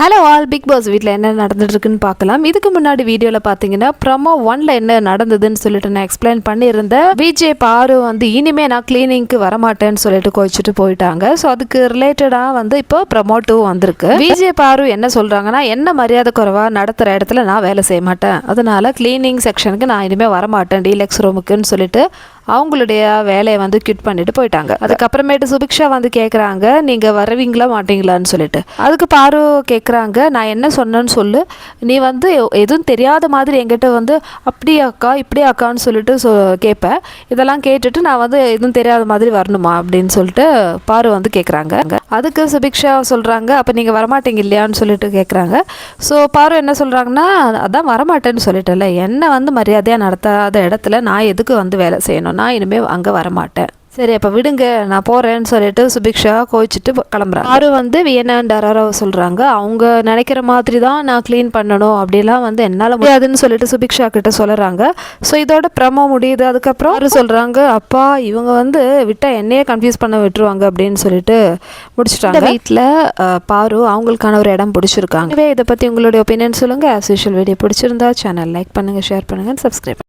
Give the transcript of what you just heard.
Hello all big pass வீட்டில் என்ன நடந்துட்டுருக்குன்னு பார்க்கலாம். இதுக்கு முன்னாடி வீடியோவில் பார்த்தீங்கன்னா ப்ரமோ ஒன்ல என்ன நடந்ததுன்னு சொல்லிட்டு நான் எக்ஸ்பிளைன் பண்ணியிருந்தேன் விஜய் பாரு வந்து இனிமே நான் கிளீனிங்க்கு வரமாட்டேன்னு சொல்லிட்டு கோச்சிட்டு போயிட்டாங்க. ஸோ அதுக்கு ரிலேட்டடாக வந்து இப்போ ப்ரமோ டூ வந்திருக்கு. விஜய் பாரு என்ன சொல்கிறாங்கன்னா என்ன மரியாதை குறைவாக நடத்துகிற இடத்துல நான் வேலை செய்ய மாட்டேன். அதனால கிளீனிங் செக்ஷனுக்கு நான் இனிமேல் வரமாட்டேன் டீலக்ஸ் ரூமுக்குன்னு சொல்லிட்டு அவங்களுடைய வேலையை வந்து கிட் பண்ணிட்டு போயிட்டாங்க. அதுக்கப்புறமேட்டு சுபிக்ஷா வந்து கேட்குறாங்க நீங்கள் வருவீங்களா மாட்டீங்களான்னு சொல்லிட்டு. அதுக்கு பாரு கேட்குறாங்க நான் என்ன சொன்னேன்னு சொல்லு. நீ வந்து எதுவும் தெரியாத மாதிரி என்கிட்ட வந்து அப்படி அக்கா இப்படி அக்கான்னு சொல்லிட்டு சொ கேட்பேன் இதெல்லாம் கேட்டுட்டு நான் வந்து எதுவும் தெரியாத மாதிரி வரணுமா? அப்படின்னு சொல்லிட்டு பாரு வந்து கேட்குறாங்க அதுக்கு சுபிக்ஷா சொல்கிறாங்க அப்போ நீங்கள் வரமாட்டீங்க இல்லையான்னு சொல்லிட்டு கேட்குறாங்க ஸோ பாரு என்ன சொல்கிறாங்கன்னா அதான் வரமாட்டேன்னு சொல்லிட்டேன்ல. என்னை வந்து மரியாதையாக நடத்தாத இடத்துல நான் எதுக்கு வந்து வேலை செய்யணும்? நான் இனிமேல் அங்கே வரமாட்டேன். சரி அப்போ விடுங்க நான் போகிறேன்னு சொல்லிட்டு சுபிக்ஷா கோச்சிட்டு கிளம்புறாங்க. ஆறு வந்து வியனா டராரோ சொல்கிறாங்க அவங்க நினைக்கிற மாதிரி தான் நான் க்ளீன் பண்ணணும். அப்படிலாம் வந்து என்னால் முடியாதுன்னு சொல்லிட்டு சுபிக்ஷா கிட்ட சொல்கிறாங்க ஸோ இதோட ப்ரமோ முடியுது. அதுக்கப்புறம் ஆறு சொல்கிறாங்க அப்பா இவங்க வந்து விட்டால் என்னையே கன்ஃபியூஸ் பண்ண விட்டுருவாங்க அப்படின்னு சொல்லிட்டு முடிச்சிட்டாங்க. வீட்டில் பாரு அவங்களுக்கான ஒரு இடம் பிடிச்சிருக்காங்க. இதை பற்றி உங்களுடைய ஒப்பீனியன் சொல்லுங்கள் ஆஸ் யூஷுவல் வீடியோ பிடிச்சிருந்தா சேனல் லைக் பண்ணுங்கள் ஷேர் பண்ணுங்கள் சப்ஸ்கிரைப்